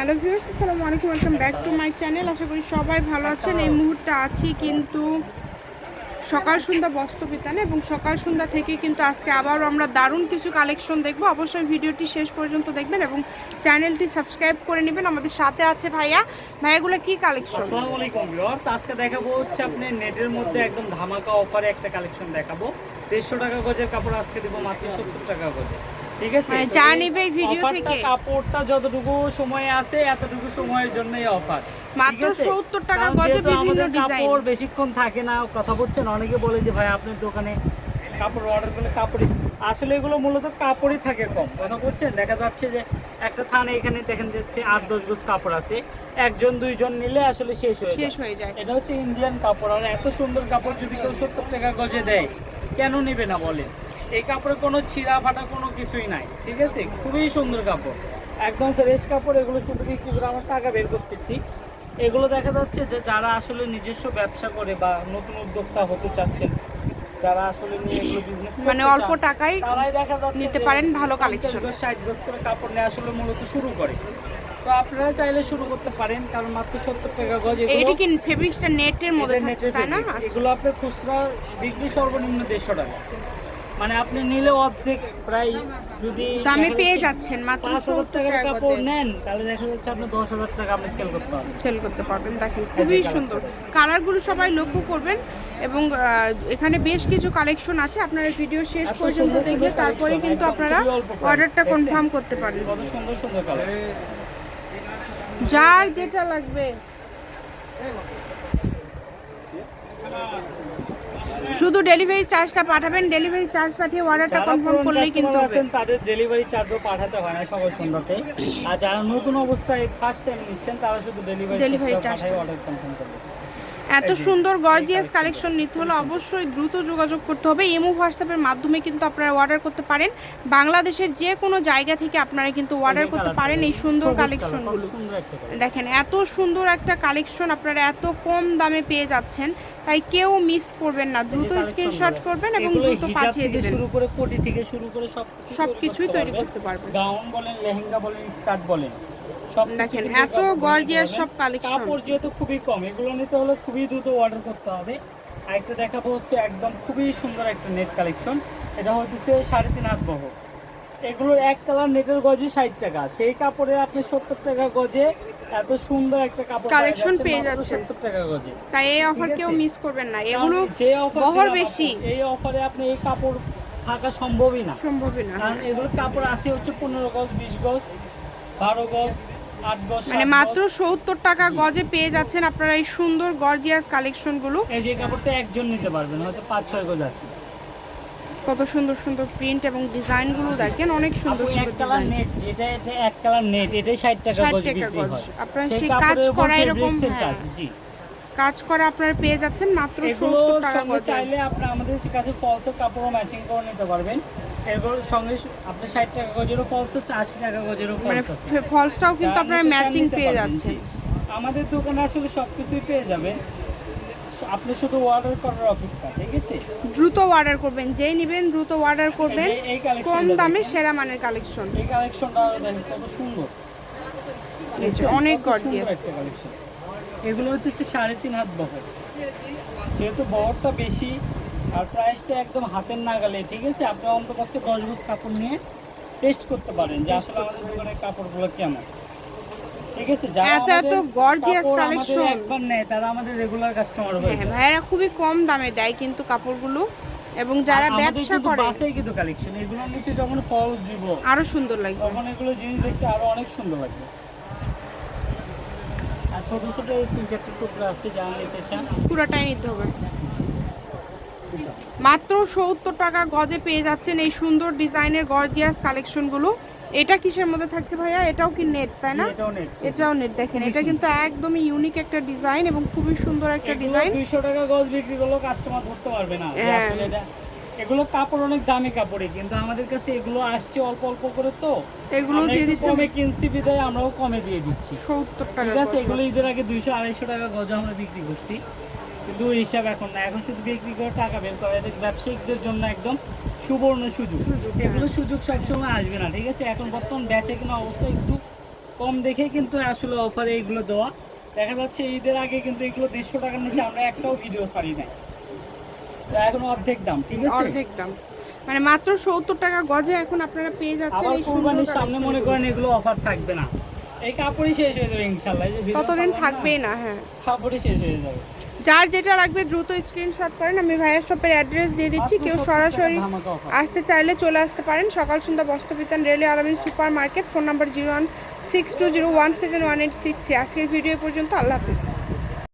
Hello viewers, আসসালামু আলাইকুম, welcome back to my channel. আশা করি সবাই ভালো আছেন। এই মুহূর্তে আছি কিন্তু সকাল সন্ধ্যা বস্ত্র বিতানে এবং সকাল সন্ধ্যা থেকে কিন্তু আজকে আবারও আমরা দারুণ কিছু কালেকশন দেখব। অবশ্যই ভিডিওটি শেষ পর্যন্ত দেখবেন এবং চ্যানেলটি সাবস্ক্রাইব করে নেবেন। আমাদের সাথে আছে ভাইয়া। ভাইয়াগুলো কি কালেকশন আসসালামু আলাইকুম আজকে দেখাবো হচ্ছে আপনি নেটের মধ্যে একদম ধামাকা অফারে একটা কালেকশন দেখাবো। দেড়শো টাকা গজের কাপড় আজকে দিব মাত্র সত্তর টাকা গজে। ঠিক আছে? মানে যা নেবে ভিডিও থেকে। কাপড়টা যতটুকু সময় আছে এতটুকু সময়ের জন্যই অফার মাত্র 70 টাকা গজে বিভিন্ন ডিজাইন। কাপড় বেশিক্ষণ থাকে না কথা বলছেন অনেকে বলে যে ভাই আপনার দোকানে কাপড় অর্ডার করলে কাপড়ই আসলে এগুলো মূলত কাপড়ই থাকে কম কথা বলছেন? দেখা যাচ্ছে যে একটা থানে এখানে দেখেন যাচ্ছে আট দশ গোজ কাপড় আছে। একজন দুইজন নিলে আসলে শেষ হয়ে শেষ হয়ে যায়। এটা হচ্ছে ইন্ডিয়ান কাপড়। আর এত সুন্দর কাপড় যদি কেউ সত্তর টাকা গজে দেয় কেন নেবে না বলে এই কাপড়ে কোনো ছিঁড়া ফাটা কোনো কিছুই নাই ঠিক আছে? খুবই সুন্দর কাপড়। একদম ফ্রেশ কাপড় এগুলো শুধু বিক্রি করে আমার টাকা বের করতেছি। এগুলো দেখা যাচ্ছে যে যারা আসলে নিজস্ব ব্যবসা করে বা নতুন উদ্যোক্তা হতে চাচ্ছেন যারা আসলে নিয়ে এগুলো বিজনেস মানে অল্প টাকায় তারাই দেখা যাচ্ছে নিতে পারেন ভালো পঞ্চাশ collection। গজ, ষাট গজ করে কাপড় নিয়ে আসলে মূলত শুরু করে। তো আপনারা চাইলে শুরু করতে পারেন কারণ মাত্র সত্তর টাকা গজ এটা কি ফেব্রিক্সটা নেটের মধ্যে নেটের তাই না? এগুলো আপনার খুচরা বিক্রি সর্বনিম্ন দেড়শো টাকা। মানে আপনি নিলে অর্ধেক প্রায় যদি দামে পেয়ে যাচ্ছেন মাত্র পাঁচ হাজার সত্তর টাকার টাকা কাপড় নেন তাহলে দেখা যাচ্ছে আপনি দশ হাজার টাকা আপনি সেল করতে পারবেন। সেল করতে পারবেন দেখেন খুবই সুন্দর। কালারগুলো সবাই লক্ষ্য করবেন এবং এখানে বেশ কিছু কালেকশন আছে আপনারা ভিডিও শেষ পর্যন্ত দেখলে তারপরে কিন্তু আপনারা অর্ডারটা কনফার্ম করতে পারেন। কত সুন্দর সুন্দর কালার যার যেটা লাগবে। শুধু ডেলিভারি চার্জটা পাঠাবেন ডেলিভারি চার্জ পাঠিয়ে অর্ডারটা কনফার্ম করলেই কিন্তু হবে। তাদের ডেলিভারি চার্জও পাঠাতে হয় না সবার সন্ধ্যাতে। আর যারা নতুন অবস্থায় ফার্স্ট টাইম নিচ্ছেন তারা শুধু delivery delivery charge order confirm করবে। এত সুন্দর গর্জিয়াস কালেকশন নিতে হলে অবশ্যই দ্রুত যোগাযোগ করতে হবে। ইমো হোয়াটসঅ্যাপের মাধ্যমে কিন্তু আপনারা অর্ডার করতে পারেন। বাংলাদেশের যে কোনো জায়গা থেকে আপনারা কিন্তু অর্ডার করতে পারেন এই সুন্দর কালেকশনগুলো। দেখেন এত সুন্দর একটা কালেকশন আপনারা এত কম দামে পেয়ে যাচ্ছেন তাই কেউ মিস করবেন না। দ্রুত স্ক্রিনশট করবেন এবং দ্রুত পাঠিয়ে দেবেন। শুরু করে কোটি থেকে শুরু করে সব সবকিছুই তৈরি করতে পারবেন। গাউন বলেন লেহেঙ্গা বলেন স্কার্ট বলেন। দেখেন, এত করবেন। সব collection। কাপড় যেহেতু খুবই কম এগুলো নিতে হলে খুবই দ্রুত অর্ডার করতে হবে আরেকটা দেখাবো হচ্ছে একদম খুবই সুন্দর একটা নেট কালেকশন এটা হচ্ছে সাড়ে তিন হাত বহ এগুলোর এক কালার নেটের গজে ষাট টাকা সেই কাপড়ে আপনি সত্তর টাকা গজে এত সুন্দর একটা কাপড় Collection পেয়ে যাচ্ছেন। সত্তর টাকা গজে তাই এই অফার কেউ মিস করবেন না এগুলো যে বহর বেশি এই অফারে আপনি এই কাপড় থাকা সম্ভবই না সম্ভবই না কারণ এগুলো কাপড় আছে হচ্ছে পনেরো গজ বিশ গজ বারো গজ আট গজ মানে মাত্র সত্তর টাকা গজে পেয়ে যাচ্ছেন আপনারা এই সুন্দর গর্জিয়াস কালেকশনগুলো। এই যে কাপড়টা একজন নিতে পারবেন হয়তো পাঁচ ছয় গজ আছে। কত সুন্দর সুন্দর প্রিন্ট এবং ডিজাইনগুলো দেখেন অনেক সুন্দর সুন্দর কালার নেট যেটা এটা এক কালার নেট এটাই ষাট টাকা গজ বিক্রি হয়। আপনার সেই কাজ করা এরকম, হ্যাঁ। কাজ, জি। কাজ করা আপনারা পেয়ে যাচ্ছেন মাত্র এগুলো সত্তর টাকা সঙ্গে গজে। চাইলে আপনি আমাদের কাছে ফলসের কাপড়ও ম্যাচিং করে নিতে পারবেন। এরপর সঙ্গে আপনি ষাট টাকা গজেরও ফলস আছে আশি টাকা গজেরও মানে ফলস আছে ফলসটাও কিন্তু আপনারা ম্যাচিং পেয়ে যাচ্ছেন। আমাদের দোকানে আসলে সব কিছুই পেয়ে যাবেন। আপনি শুধু অর্ডার করার অপেক্ষা ঠিক আছে? দ্রুত অর্ডার করবেন যেই নেবেন দ্রুত অর্ডার করবেন। কম দামে সেরা মানের কালেকশন এই কালেকশনটা দেখেন কত সুন্দর। অনেক গর্জিয়াস একটা কালেকশন এগুলো হচ্ছে সাড়ে তিন হাত বহর। যেহেতু বহরটা বেশি আর প্রাইসটা একদম হাতের নাগালে ঠিক আছে? আপনি অন্তপক্ষে দশ গজ কাপড় নিয়ে টেস্ট করতে পারেন যে আসলে আমাদের দোকানের কাপড়গুলো কেমন। ঠিক আছে? যারা এত এত আমাদের gorgeous কাপড় আমাদের collection। একবার নেয় তারা আমাদের রেগুলার কাস্টমার হয়ে হ্যাঁ যায়। খুবই কম দামে দেয় কিন্তু কাপড়গুলো এবং যারা ব্যবসা করে বাসায় কিন্তু কালেকশন এগুলোর নিচে যখন ফলস দিব আরও সুন্দর লাগবে। তখন এগুলো জিনিস দেখতে আরও অনেক সুন্দর লাগবে। আর ছোট ছোট তিন চারটে টুকরো আছে যা নিতে চান। পুরোটাই নিতে হবে। মাত্র সত্তর টাকা গজে পেয়ে যাচ্ছেন এই সুন্দর ডিজাইনের গর্জিয়াস কালেকশনগুলো। এটা কিসের মধ্যে থাকছে ভাইয়া? এটাও কি নেট তাই না? এটাও নেট দেখেন এটা কিন্তু একদমই ইউনিক একটা ডিজাইন এবং খুবই সুন্দর একটা ডিজাইন 200 টাকা গজ বিক্রি করলেও কাস্টমার ধরতে পারবে না। হ্যাঁ। আসলে এটা এগুলো কাপড় অনেক দামি কাপড়ই কিন্তু আমাদের কাছে এগুলো আসছে অল্প অল্প করে তো। এগুলো দিয়ে দিচ্ছে কমে কিনছি বিদায় আমরাও কমে দিয়ে দিচ্ছি। সত্তর টাকা ঠিক আছে এগুলো ঈদের আগে দুইশো আড়াইশো টাকা গজ আমরা বিক্রি করছি। কিন্তু ওই হিসাব এখন না এখন শুধু বিক্রি করে টাকা বের করা এটা ব্যবসায়িকদের জন্য একদম সুবর্ণ সুযোগ। সুযোগ, হ্যাঁ। এগুলো সুযোগ সবসময় আসবে না ঠিক আছে? এখন বর্তমান বেচে কিনা অবস্থা একটু কম দেখে কিন্তু আসলে অফারে এগুলো দেওয়া। দেখা যাচ্ছে ঈদের আগে কিন্তু এগুলো দেড়শো টাকার নিচে আমরা একটাও ভিডিও ছাড়ি নাই। তো এখন অর্ধেক দাম ঠিক আছে? অর্ধেক দাম। মানে মাত্র সত্তর টাকা গজে এখন আপনারা পেয়ে যাচ্ছেন এই কোরবানির সামনে মনে করেন এগুলো অফার থাকবে না। এই কাপড়ই শেষ হয়ে যাবে ইনশাল্লাহ এই যে video ততদিন ছাড়লাম না, থাকবেই না হ্যাঁ। কাপড়ই শেষ হয়ে যাবে। যার যেটা লাগবে দ্রুত স্ক্রিনশট করেন। আমি ভাইয়ের শপের অ্যাড্রেস দিয়ে দিচ্ছি। কেউ সরাসরি আসতে চাইলে চলে আসতে পারেন। সকাল সন্ধ্যা বস্ত্রবিতান railway Alamin super market phone number zero one six two zero one seven one eight six three আজকের ভিডিও পর্যন্ত আল্লাহ হাফিজ।